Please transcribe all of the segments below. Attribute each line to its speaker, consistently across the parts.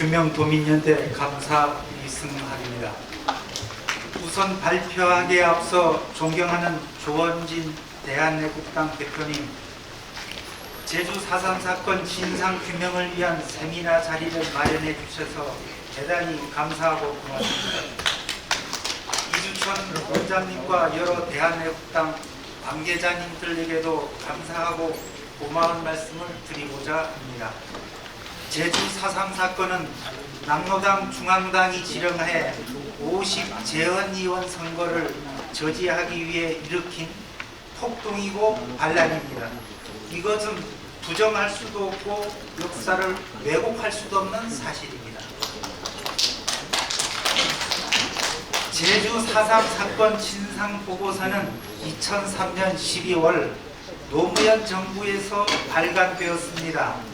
Speaker 1: 규명도민연대 감사 이승학입니다. 우선 발표하기에 앞서 존경하는 조원진 대한애국당 대표님, 제주 4.3 사건 진상 규명을 위한 세미나 자리를 마련해 주셔서 대단히 감사하고 고맙습니다. 이주천 원장님과 여러 대한애국당 관계자님들에게도 감사하고 고마운 말씀을 드리고자 합니다. 제주 4.3 사건은 남로당 중앙당이 지령해 50 재헌의원 선거를 저지하기 위해 일으킨 폭동이고 반란입니다. 이것은 부정할 수도 없고 역사를 왜곡할 수도 없는 사실입니다. 제주 4.3 사건 진상 보고서는 2003년 12월 노무현 정부에서 발간되었습니다.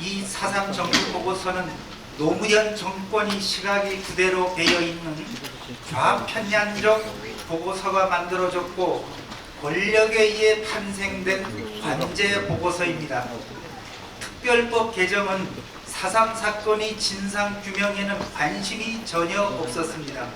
Speaker 1: 이4.3 정부 보고서는 노무현 정권이 시각이 그대로 배어 있는 좌편향적 보고서가 만들어졌고 권력에 의해 탄생된 관제 보고서입니다. 특별법 개정은 4.3 사건이 진상 규명에는 관심이 전혀 없었습니다.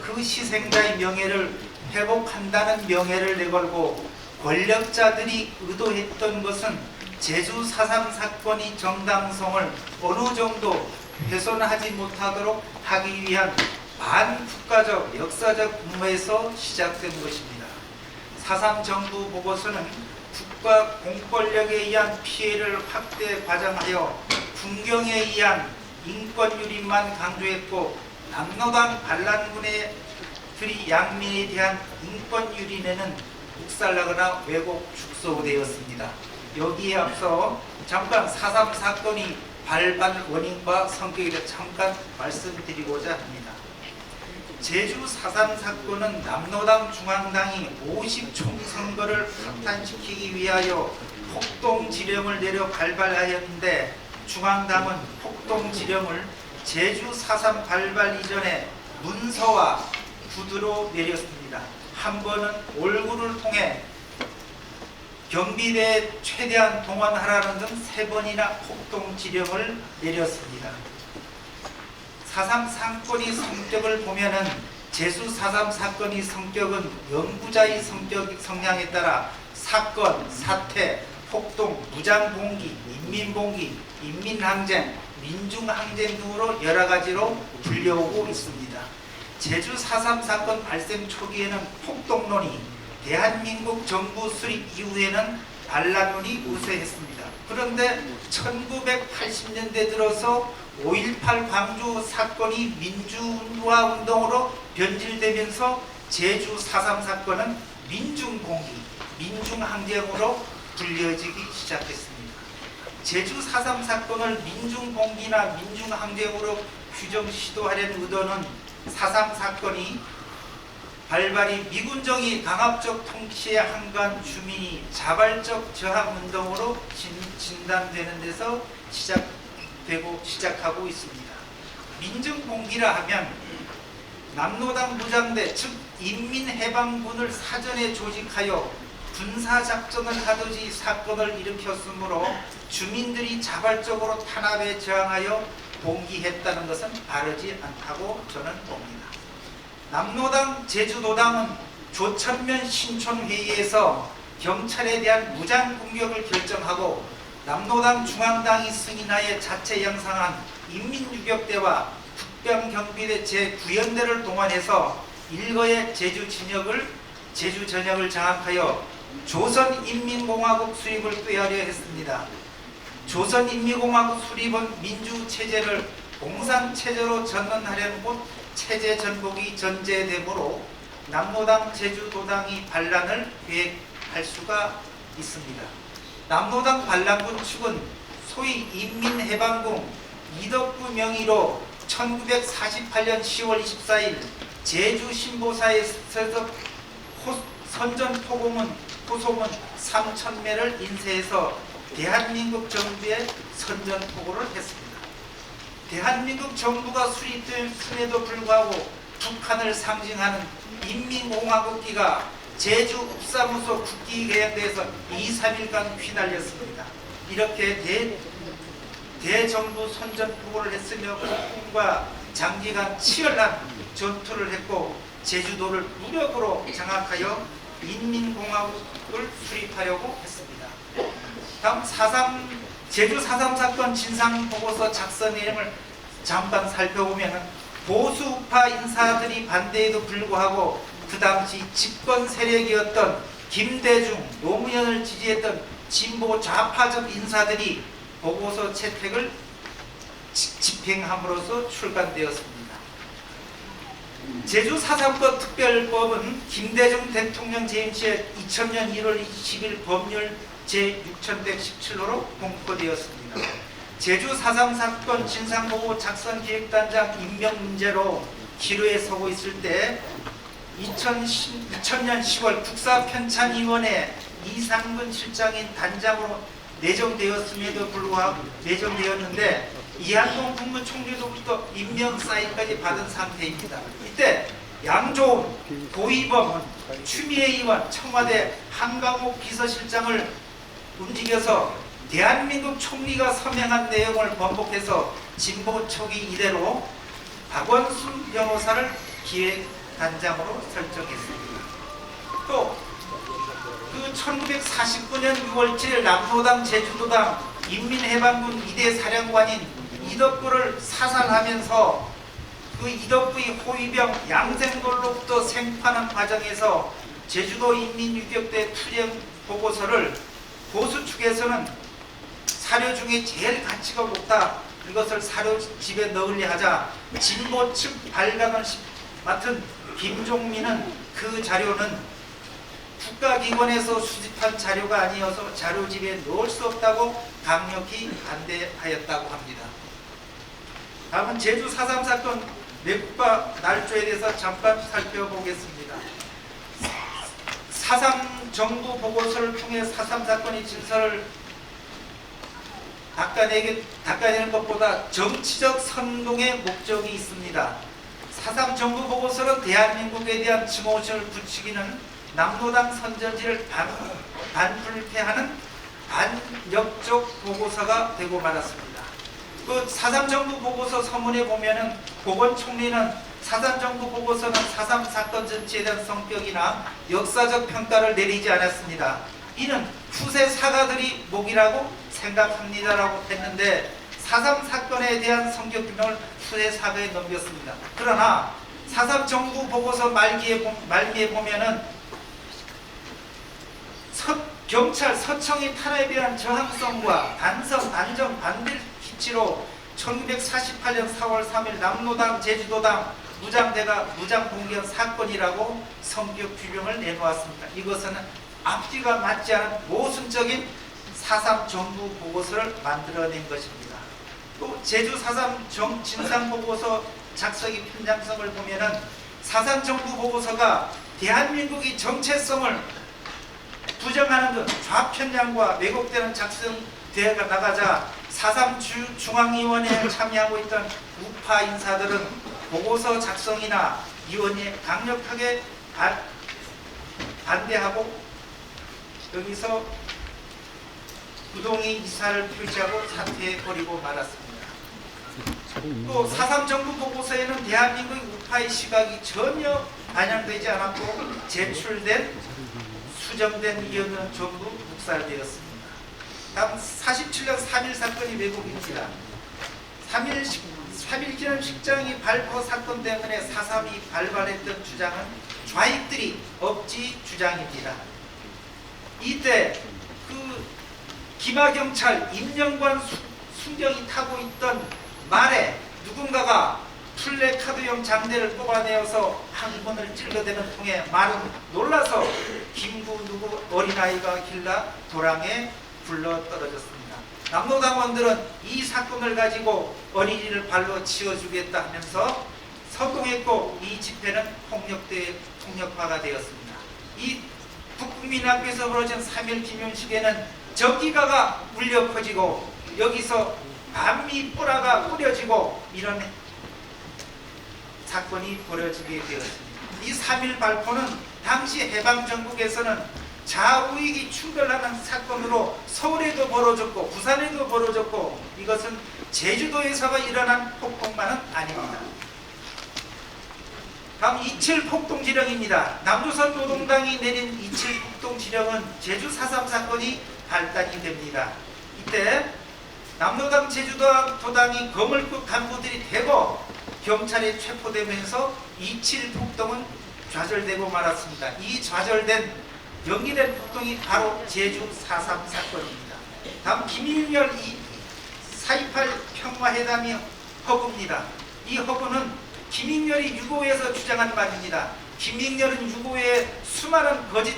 Speaker 1: 그 희생자의 명예를 회복한다는 명예를 내걸고 권력자들이 의도했던 것은 제주 4.3 사건이 정당성을 어느 정도 훼손하지 못하도록 하기 위한 반국가적 역사적 음모에서 시작된 것입니다. 4.3 정부 보고서는 국가 공권력에 의한 피해를 확대 과장하여 군경에 의한 인권 유린만 강조했고 남로당 반란군의 들이 양민에 대한 인권 유린에는 묵살나거나 왜곡 축소되었습니다. 여기에 앞서 잠깐 4.3 사건이 발발 원인과 성격에 잠깐 말씀드리고자 합니다. 제주 4.3 사건은 남로당 중앙당이 50 총 선거를 확탄시키기 위하여 폭동 지령을 내려 발발하였는데 중앙당은 폭동 지령을 제주 4.3 발발 이전에 문서와 구두로 내렸습니다. 한 번은 올구를 통해 경비대에 최대한 동원하라는 등 세 번이나 폭동 지령을 내렸습니다. 4.3 사건의 성격을 보면은 제수 4.3 사건의 성격은 영구자의 성격 성향에 따라 사건, 사태, 폭동, 무장봉기, 인민봉기, 인민항쟁, 민중항쟁 등으로 여러 가지로 불려오고 있습니다. 제주 4.3 사건 발생 초기에는 폭동론이 대한민국 정부 수립 이후에는 반란론이 우세했습니다. 그런데 1980년대 들어서 5.18 광주 사건이 민주화 운동으로 변질되면서 제주 4.3 사건은 민중공기, 민중항쟁으로 불려지기 시작했습니다. 제주 4.3 사건을 민중공기나 민중항쟁으로 규정 시도하려는 의도는 4.3 사건이 발발이 미군정이 강압적 통치에 한간 주민이 자발적 저항 운동으로 진, 진단되는 데서 시작되고 시작하고 있습니다. 민중공기라 하면 남로당 무장대 즉 인민해방군을 사전에 조직하여 군사작전을 하듯이 사건을 일으켰으므로 주민들이 자발적으로 탄압에 저항하여 봉기했다는 것은 바르지 않다고 저는 봅니다. 남로당 제주도당은 조천면 신촌회의에서 경찰에 대한 무장 공격을 결정하고 남로당 중앙당이 승인하에 자체 양상한 인민유격대와 국병경비대 제9연대를 동원해서 일거의 제주 진역을 제주 전역을 장악하여 조선인민공화국 수립을 꾀하려 했습니다. 조선인민공화국 수립은 민주체제를 공산체제로 전환하려는 곳 체제 전복이 전제되므로 남로당 제주도당이 반란을 계획할 수가 있습니다. 남로당 반란군 측은 소위 인민해방군 이덕구 명의로 1948년 10월 24일 제주 신보사에서 선전 포고문 후소문 3천매를 인쇄해서 대한민국 정부에 선전 포고를 했습니다. 대한민국 정부가 수립됨에도 불구하고 북한을 상징하는 인민공화국기가 제주 읍사무소 국기개혁대에서 2, 3일간 휘날렸습니다. 이렇게 대, 대정부 선전포고를 했으며 국군과 장기간 치열한 전투를 했고 제주도를 무력으로 장악하여 인민공화국을 수립하려고 했습니다. 다음 4.3 제주 4.3 사건 진상 보고서 작성 내용을 잠깐 살펴보면 보수파 인사들이 반대에도 불구하고 그 당시 집권 세력이었던 김대중, 노무현을 지지했던 진보 좌파적 인사들이 보고서 채택을 지- 집행함으로써 출간되었습니다. 제주 4.3법 특별법은 김대중 대통령 재임 시에 2000년 1월 20일 법률 제6117호로 공포되었습니다. 제주 4.3 사건 진상보고 작성기획단장 임명 문제로 기로에 서고 있을 때 2010, 2000년 10월 국사편찬위원회 이상근 실장인 단장으로 내정되었음에도 불구하고 내정되었는데 이한동 국무총리로부터 임명 사인까지 받은 상태입니다. 이때 양조훈, 고이범, 추미애 의원, 청와대 한강욱 비서실장을 움직여서 대한민국 총리가 서명한 내용을 번복해서 진보 초기 이대로 박원순 변호사를 기획단장으로 설정했습니다. 또 그 1949년 6월 7일 남로당 제주도당 인민해방군 이대 사령관인 이덕구를 사살하면서 그 이덕구의 호위병 양생돌로부터 생파하는 과정에서 제주도 인민유격대 투쟁 보고서를 보수 측에서는 사료 중에 제일 가치가 높다. 이것을 사료 집에 넣으려 하자 진보 측 발간을 시- 맡은 김종민은 그 자료는 국가기관에서 수집한 자료가 아니어서 자료집에 넣을 수 없다고 강력히 반대하였다고 합니다. 다음은 제주 4.3 사건 내국과 날조에 대해서 잠깐 살펴보겠습니다. 4.3 정부 보고서를 통해 4.3 사건의 진설을 닦아내게, 닦아내는 것보다 정치적 선동의 목적이 있습니다. 4.3 정부 보고서는 대한민국에 대한 증오심을 부추기는 남로당 선전지를 반, 반불패하는 반역적 보고서가 되고 말았습니다. 그4.3 정부 보고서 서문에 보면은 보건 총리는 4.3 정부 보고서는 4.3 사건 전체에 대한 성격이나 역사적 평가를 내리지 않았습니다. 이는 후세 사가들이 목이라고 생각합니다라고 했는데 4.3 사건에 대한 성격 규명을 후세 사가에 넘겼습니다. 그러나 4.3 정부 보고서 말기에, 보- 말미에 보면은 서, 경찰 서청의 탄압에 대한 저항성과 반성, 반정, 반대 기치로 1948년 4월 3일 남로당, 제주도당 무장대가 무장 공격 사건이라고 성격 규명을 내놓았습니다. 이것은 앞뒤가 맞지 않은 모순적인 4.3 정부 보고서를 만들어낸 것입니다. 또 제주 4.3 정, 진상 보고서 작성의 편장성을 보면은 4.3 정부 보고서가 대한민국의 정체성을 부정하는 등 좌편향과 왜곡되는 작성대회가 나가자 4.3 주- 중앙위원회에 참여하고 있던 우파 인사들은 보고서 작성이나 위원회에 강력하게 반, 반대하고 여기서 부동의 이사를 표시하고 사퇴해버리고 말았습니다. 또4.3 정부 보고서에는 대한민국의 우파의 시각이 전혀 반영되지 않았고 제출된 수정된 의견은 전부 묵살되었습니다. 다음 47년 3.1 사건이 왜곡입니다. 3.1 식, 3.1 기념식장이 발포 사건 때문에 4.3이 발발했던 주장은 좌익들이 억지 주장입니다. 이때 그 기마경찰 임명관 수- 순경이 타고 있던 말에 누군가가 플래카드용 장대를 뽑아내어서 항문을 찔러대는 통에 말은 놀라서 김구 누구 어린아이가 길라 도랑에 굴러 떨어졌습니다. 남로당원들은 이 사건을 가지고 어린이를 발로 치워주겠다 하면서 성공했고 이 집회는 폭력대 폭력화가 되었습니다. 이 북국민 앞에서 벌어진 3일 기념식에는 전기가가 울려 퍼지고 여기서 반미 뿌라가 뿌려지고 이런 사건이 벌어지게 되었습니다. 이 3일 발포는 당시 해방 정국에서는 좌우익이 충돌하는 사건으로 서울에도 벌어졌고 부산에도 벌어졌고 이것은 제주도에서가 일어난 폭동만은 아닙니다. 다음 이칠 폭동 지령입니다. 남조선 노동당이 내린 이칠 폭동 지령은 제주 4.3 사건이 발단이 됩니다. 이때 남노당 제주도당이 거물급 간부들이 대거 경찰에 체포되면서 이칠 폭동은 좌절되고 말았습니다. 이 좌절된 연기된 폭동이 바로 제주 4.3 사건입니다. 다음 김일열 4.28 평화회담이 허구입니다. 이 허구는 김익렬이 유고에서 주장한 말입니다. 김익렬은 유고에 수많은 거짓,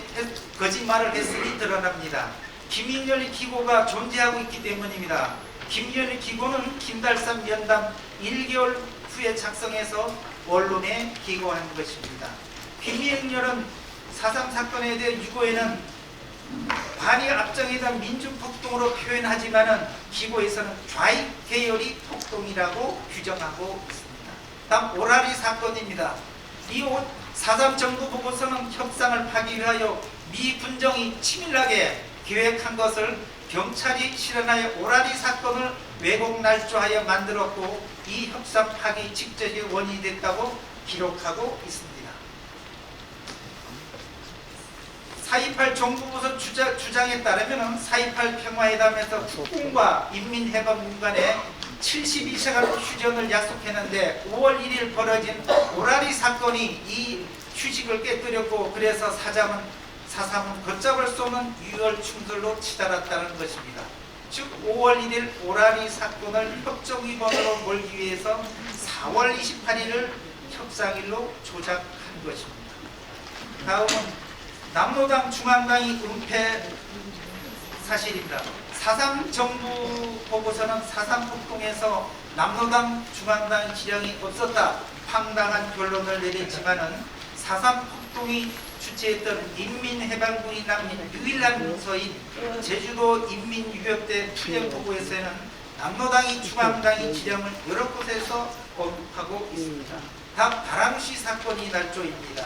Speaker 1: 거짓말을 했음이 드러납니다. 김익렬의 기고가 존재하고 있기 때문입니다. 김익렬의 기고는 김달삼 면담 1개월 후에 작성해서 언론에 기고한 것입니다. 김익렬은 4.3 사건에 대해 유고에는 반이 앞장이던 민주폭동으로 표현하지만은 기고에서는 좌익 계열이 폭동이라고 규정하고 있습니다. 다음 오라리 사건입니다. 이4.3 정부 보고서는 협상을 하기 위하여 미 군정이 치밀하게 계획한 것을 경찰이 실현하여 오라리 사건을 왜곡 날조하여 만들었고 이 협상 파기 직접이 원인이 됐다고 기록하고 있습니다. 4.28 정부부서 주장, 주장에 따르면 4.28 평화회담에서 국군과 인민해방군 간에 72시간 휴전을 약속했는데 5월 1일 벌어진 오라리 사건이 이 휴식을 깨뜨렸고 그래서 사장은 사삼은 걷잡을 수 없는 유혈 충돌로 치달았다는 것입니다. 즉 5월 1일 오라리 사건을 협정 위반으로 몰기 위해서 4월 28일을 협상일로 조작한 것입니다. 다음은 남로당 중앙당이 은폐 사실입니다. 사상 정부 보고서는 사상 폭동에서 남로당 중앙당 지령이 없었다 황당한 결론을 내렸지만은 사상 폭동이 주최했던 인민해방군이 남긴 유일한 문서인 제주도 인민유협대 투쟁 보고에서는 남로당이 중앙당이 지령을 여러 곳에서 언급하고 있습니다. 다음 다람쥐 사건이 날조입니다.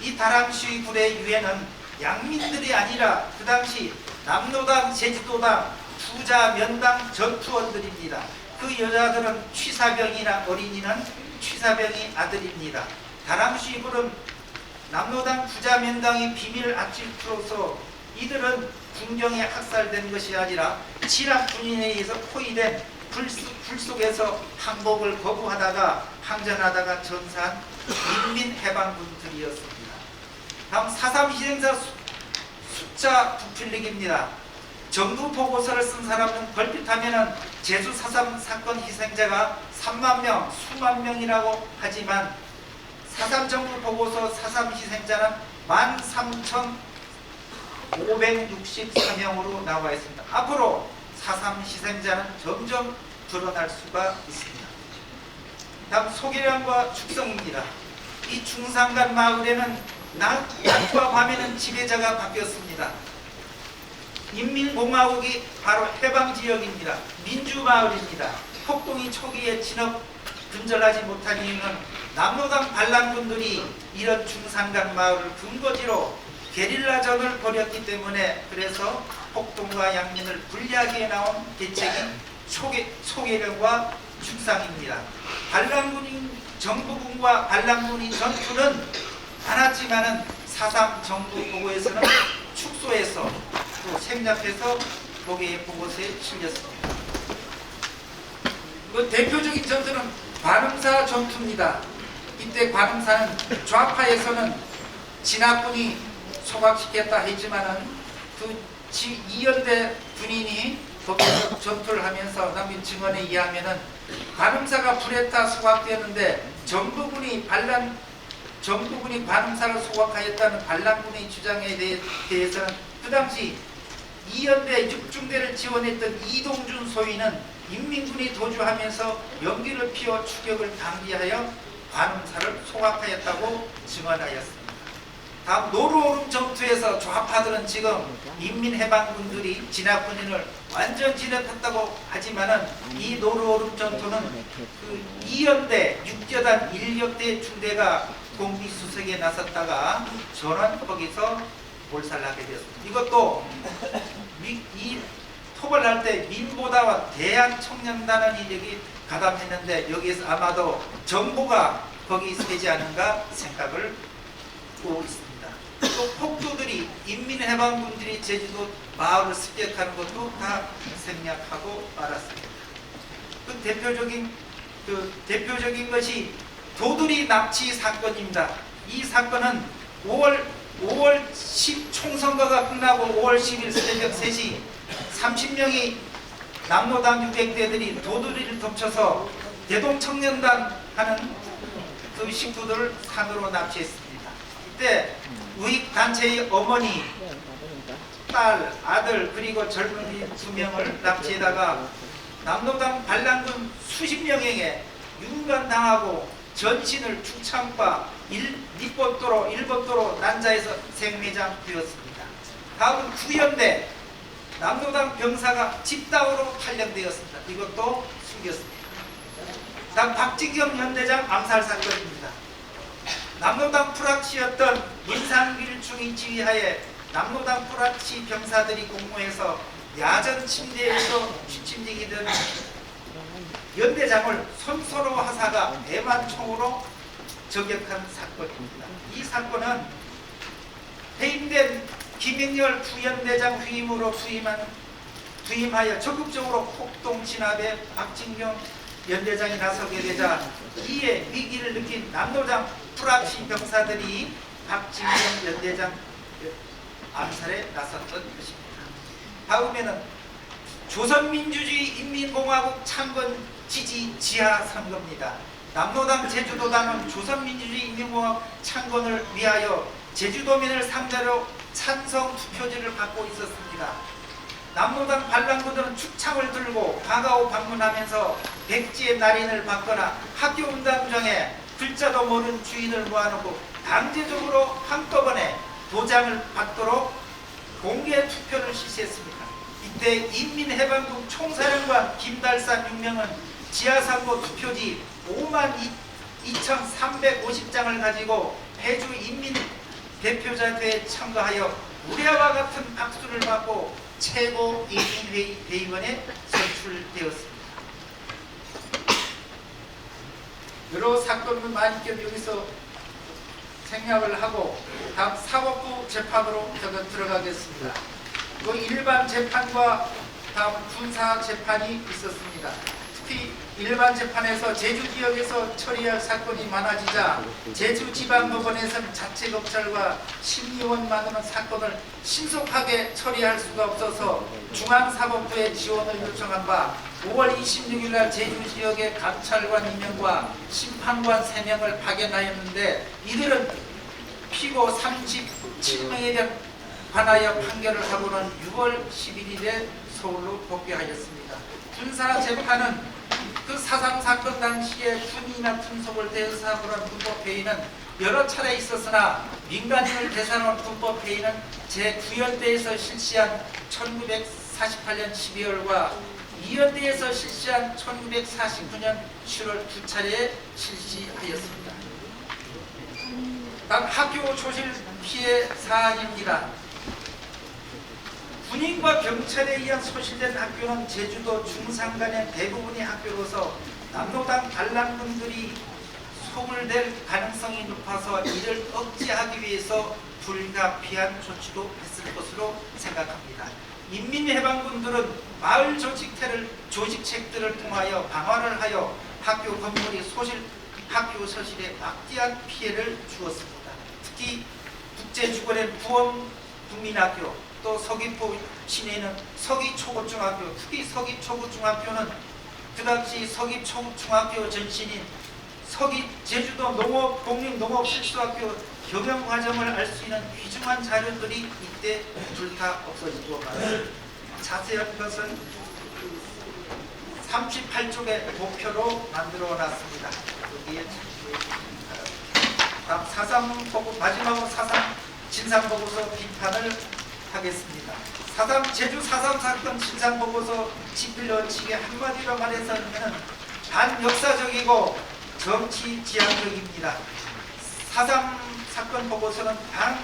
Speaker 1: 이 다람쥐 굴의 유해는 양민들이 아니라 그 당시 남로당, 제주도당, 부자, 면당 전투원들입니다. 그 여자들은 취사병이나 어린이는 취사병이 아들입니다. 다람쥐 굴은 남로당 부자 면당이 비밀 아치프로서 이들은 군경에 학살된 것이 아니라 진압 군인에 의해서 포위된 불, 불 속에서 항복을 거부하다가 항전하다가 전사한 인민해방군들이었습니다. 다음 사삼 희생자 수, 숫자 부필릭입니다. 정부 보고서를 쓴 사람은 걸핏하면은 제주 사삼 사건 희생자가 3만 명, 수만 명이라고 하지만 사삼 정부 보고서 사삼 희생자는 13,564명으로 나와 있습니다. 앞으로 사삼 희생자는 점점 드러날 수가 있습니다. 다음 소계량과 축성입니다. 이 중산간 마을에는 낮, 낮과 밤에는 지배자가 바뀌었습니다. 인민공화국이 바로 해방지역입니다. 민주마을입니다. 폭동이 초기에 진업 근절하지 못한 이유는 남로당 반란군들이 이런 중산간 마을을 근거지로 게릴라전을 벌였기 때문에 그래서 폭동과 양민을 분리하기에 나온 대책이 소개, 소개령과 축상입니다. 반란군인 정부군과 반란군인 전투는 많았지만은 사삼 정부 보고에서는 축소해서 또 생략해서 거기에 보고서에 실렸습니다. 그 대표적인 전투는 관음사 전투입니다. 이때 관음사는 좌파에서는 진압군이 소각시켰다 했지만은 그 이연대 군인이 거기서 전투를 하면서 남긴 증언에 의하면은 관음사가 불에 타 소각되었는데 정부군이 반란 정부군이 관음사를 소각하였다는 반란군의 주장에 대해서는 그 당시 이연대 육중대를 지원했던 이동준 소위는 인민군이 도주하면서 연기를 피워 추격을 방지하여 관음사를 소각하였다고 증언하였습니다. 다음 노루오름 전투에서 좌파들은 지금 인민해방군들이 진압군인을 완전 진압했다고 하지만은 이 노루오름 전투는 그 이연대 육저단 인력대 중대가 공비수색에 나섰다가 전원 거기서 몰살하게 되었습니다. 이것도 미- 이 토벌 할때 민보다와 대한 청년단원이 여기 가담했는데 여기에서 아마도 정부가 거기 되지 않은가 생각을 하고 있습니다. 또 폭도들이 인민해방군들이 제주도 마을을 습격하는 것도 다 생략하고 말았습니다. 그 대표적인 그 대표적인 것이 도두리 납치 사건입니다. 이 사건은 5월 5월 10 총선거가 끝나고 5월 10일 새벽 3시 30명이 남로당 600대들이 도두리를 덮쳐서 대동 청년단 하는 그 식구들을 산으로 납치했습니다. 이때 우익 단체의 어머니, 딸, 아들 그리고 젊은이 두 명을 납치해다가 남로당 반란군 수십 명에게 윤관당하고 전신을 축창과 일, 밑법도로 일법도로 난자에서 생매장되었습니다. 다음은 구연대 남로당 병사가 집단으로 탈령되었습니다. 이것도 숨겼습니다. 다음 박진경 연대장 암살 사건입니다. 남로당 프락치였던 민상길 중위 지휘하에 남로당 프락치 병사들이 공모해서 야전 침대에서 취침되기던 연대장을 손서로 하사가 대만총으로 저격한 사건입니다. 이 사건은 해임된 김영열 부연대장 후임으로 부임한 부임하여 적극적으로 폭동 진압에 박진경 연대장이 나서게 되자 이에 위기를 느낀 남도장 프락시 병사들이 박진경 연대장 암살에 나섰던 것입니다. 다음에는 조선민주주의 인민공화국 창건 지지 지하 선거입니다. 남로당 제주도당은 조선민주주의 인민공화국 창건을 위하여 제주도민을 상대로 찬성 투표지를 받고 있었습니다. 남로당 반란군들은 축창을 들고 다가오 방문하면서 백지의 날인을 받거나 학교 운동장에 글자도 모르는 주인을 모아놓고 강제적으로 한꺼번에 도장을 받도록 공개 투표를 실시했습니다. 이때 인민해방군 총사령관 김달산 6명은 지하상고 투표지 5만 2,350장을 가지고 해주 인민 대표자대에 참가하여 우리와 같은 박수를 받고 최고 인민회의 대의원에 선출되었습니다. 여러 사건을 많이 껴 여기서 생략을 하고 다음 사법부 재판으로 저는 들어가겠습니다. 그 일반 재판과 다음 군사 재판이 있었습니다. 특히 일반 재판에서 제주 지역에서 처리할 사건이 많아지자 제주 지방법원에서는 자체 검찰과 심의원만으로는 사건을 신속하게 처리할 수가 없어서 중앙사법부에 지원을 요청한 바 5월 26일 날 제주 지역의 감찰관 2명과 심판관 3명을 파견하였는데 이들은 피고 37명에 대한 관하여 판결을 하고는 6월 11일에 서울로 복귀하였습니다. 군사 재판은 그 사상 사건 당시에 군속을 대상으로 한 군법 회의는 여러 차례 있었으나 민간인을 대상으로 한 군법 회의는 제9연대에서 실시한 1948년 12월과 2연대에서 실시한 1949년 7월 두 차례 실시하였습니다. 다음 학교 조실 피해 사항입니다. 군인과 경찰에 의한 소실된 학교는 제주도 중산간의 대부분의 학교로서 남로당 반란군들이 소굴될 가능성이 높아서 이를 억제하기 위해서 불가피한 조치도 했을 것으로 생각합니다. 인민해방군들은 마을 조직태를 조직책들을 통하여 방어를 하여 학교 건물이 소실 학교 서실에 막대한 피해를 주었습니다. 특히 국제주거된 부원 국민학교 또 서귀포 시내는 서귀초고중학교 특히 서귀초고중학교는 그 당시 서귀초중학교 전신인 서귀 제주도 농업 공립농업실수학교 경영 과정을 알 수 있는 귀중한 자료들이 이때 불타 없어지고 말았습니다. 자세한 것은 38쪽의 도표로 만들어 놨습니다. 여기에. 다음 사상 마지막으로 사상 진상 보고서 비판을 하겠습니다. 사삼 제주 사삼 사건 진상 보고서 집필 원칙에 한마디로 말해서는 반역사적이고 정치 지향적입니다. 사삼 사건 보고서는 반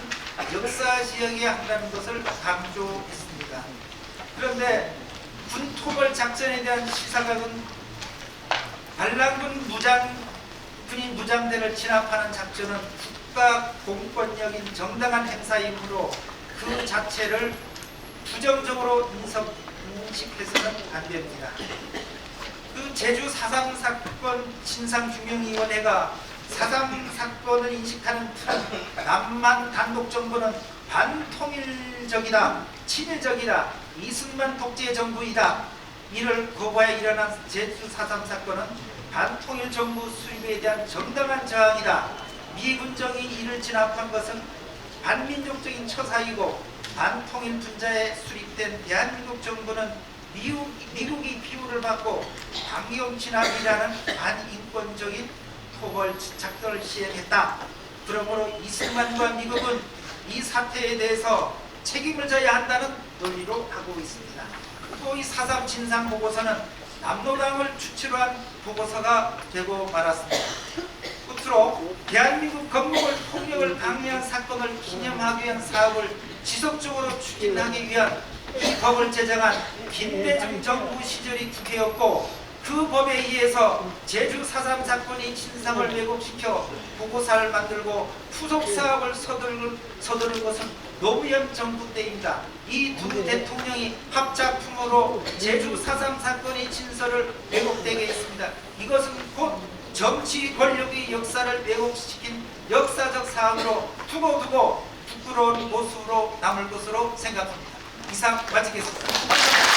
Speaker 1: 역사시행해야 한다는 것을 강조했습니다. 그런데 군토벌 작전에 대한 시사각은 반란군 무장 군인 무장대를 진압하는 작전은 국가 공권력인 정당한 행사이므로 그 자체를 부정적으로 인석, 인식해서는 안 됩니다. 그 제주 4.3 사건 진상규명위원회가 4.3 사건을 인식하는 남만 단독 정부는 반통일적이다, 친일적이다, 이승만 독재 정부이다. 이를 거부하여 일어난 제주 4.3 사건은 반통일 정부 수립에 대한 정당한 저항이다. 미군정이 이를 진압한 것은 반민족적인 처사이고 반통일 분자에 수립된 대한민국 정부는 미국, 미국이 비호를 받고 강경 진압이라는 반인권적인 토벌 작전을 시행했다. 그러므로 이승만과 미국은 이 사태에 대해서 책임을 져야 한다는 논리로 하고 있습니다. 또 이 사삼 진상 보고서는 남로당을 주체로 한 보고서가 되고 말았습니다. 끝으로 대한민국 건국을 폭력을 강요한 사건을 기념하기 위한 사업을 지속적으로 추진하기 위한 이 법을 제정한 김대중 정부 시절이 국회였고 그 법에 의해서 제주 4.3 사건의 진상을 왜곡시켜 보고서를 만들고 후속 사업을 서두르, 서두른 것은 노무현 정부 때입니다. 이 두 대통령이 합작품으로 제주 4.3 사건의 진설을 왜곡되게 했습니다. 이것은 곧 정치 권력의 역사를 왜곡시킨 역사적 사항으로 두고두고 부끄러운 모습으로 남을 것으로 생각합니다. 이상 마치겠습니다.